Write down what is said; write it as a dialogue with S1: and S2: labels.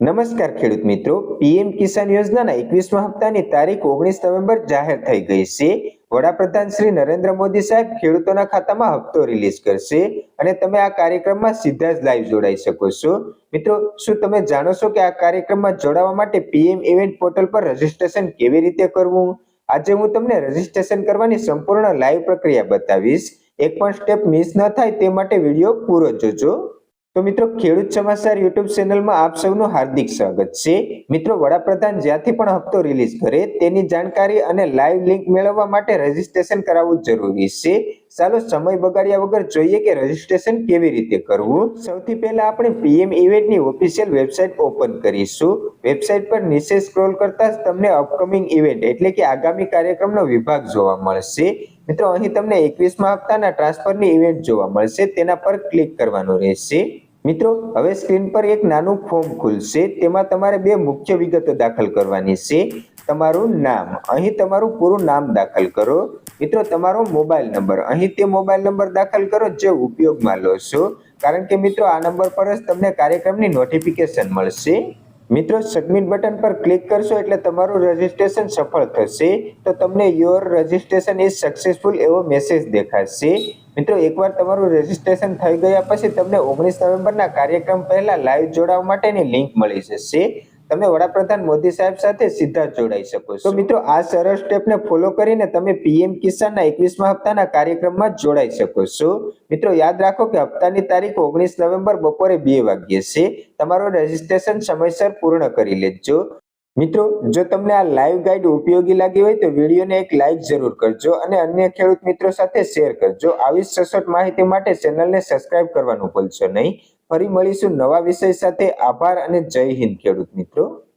S1: નમસ્કાર ખેડૂત મિત્રો. પીએમ કિસાન યોજનાના એકવીસમા હપ્તાની તારીખ ઓગણીસ નવેમ્બર જાહેર થઈ ગઈ છે. વડાપ્રધાન શ્રી નરેન્દ્ર મોદી સાહેબ ખેડૂતોના ખાતામાં હપ્તો રિલીઝ કરશે અને તમે આ કાર્યક્રમમાં સીધા જ લાઈવ જોડાઈ શકો છો. મિત્રો, શું તમે જાણો છો કે આ કાર્યક્રમમાં જોડાવા માટે પીએમ ઇવેન્ટ પોર્ટલ પર રજીસ્ટ્રેશન કેવી રીતે કરવું? આજે હું તમને રજીસ્ટ્રેશન કરવાની સંપૂર્ણ લાઈવ પ્રક્રિયા બતાવીશ. એક પણ સ્ટેપ મિસ ન થાય તે માટે વીડિયો પૂરો જોજો. તો મિત્રો ખેડૂત સમાચાર યુટ્યુબ ચેનલમાં આપ સૌનું હાર્દિક સ્વાગત છે. મિત્રો, વડાપ્રધાન જ્યાંથી પણ હપ્તો રિલીઝ કરે તેની જાણકારી અને લાઈવ લિંક મેળવવા માટે રજીસ્ટ્રેશન કરાવવું જરૂરી છે. ચાલો સમય બગાડ્યા વગર જોઈએ કે રજીસ્ટ્રેશન કેવી રીતે કરવું. સૌથી પહેલા આપણે પીએમ ઇવેન્ટની ઓફિશિયલ વેબસાઇટ ઓપન કરીશું. વેબસાઇટ પર નીચે સ્ક્રોલ કરતા તમને અપકમિંગ ઇવેન્ટ એટલે કે આગામી કાર્યક્રમનો વિભાગ જોવા મળશે. મિત્રો, અહીં તમને એકવીસમા હપ્તાના ટ્રાન્સફરની ઇવેન્ટ જોવા મળશે. તેના પર ક્લિક કરવાનું રહેશે. મિત્રો, હવે સ્ક્રીન પર એક નાનું ફોર્મ ખુલશે. તેમાં તમારે બે મુખ્ય વિગતો દાખલ કરવાની છે. તમારું નામ. અહીં તમારું પૂરું નામ દાખલ કરો. મિત્રો, તમારો મોબાઈલ નંબર. અહીં તે મોબાઈલ નંબર દાખલ કરો જે ઉપયોગમાં લો છો. કારણ કે મિત્રો, આ નંબર પર જ તમને કાર્યક્રમની નોટિફિકેશન મળશે. મિત્રો સબમિટ બટન પર ક્લિક કરશો એટલે તમારું રજિસ્ટ્રેશન સફળ થશે. તો તમને યોર રજીસ્ટ્રેશન ઇઝ સક્સેસફુલ એવો મેસેજ દેખાશે. મિત્રો, એકવાર તમારું રજિસ્ટ્રેશન થઈ ગયા પછી તમને ઓગણીસ નવેમ્બરના કાર્યક્રમ પહેલા લાઈવ જોડાવા માટેની લિંક મળી જશે. તમે વડાપ્રધાન મોદી સાહેબ સાથે સીધા જોડાઈ શકો છો. મિત્રો, આ સરળ સ્ટેપને ફોલો કરીને તમે પીએમ કિસાનના એકવીસમા હપ્તાના કાર્યક્રમમાં જોડાઈ શકો છો. મિત્રો, યાદ રાખો કે હપ્તાની તારીખ ઓગણીસ નવેમ્બર બપોરે બે વાગ્યે છે. તમારું રજીસ્ટ્રેશન સમયસર પૂર્ણ કરી લેજો. મિત્રો, જો તમને આ લાઈવ ગાઈડ ઉપયોગી લાગી હોય તો વિડીયોને એક લાઈક જરૂર કરજો અને અન્ય ખેડૂત મિત્રો સાથે શેર કરજો. આવી સચોટ માહિતી માટે ચેનલને સબસ્ક્રાઇબ કરવાનું ભૂલશો નહીં. ફરી મળીશું નવા વિષય સાથે. આભાર અને જય હિન્દ ખેડૂત મિત્રો.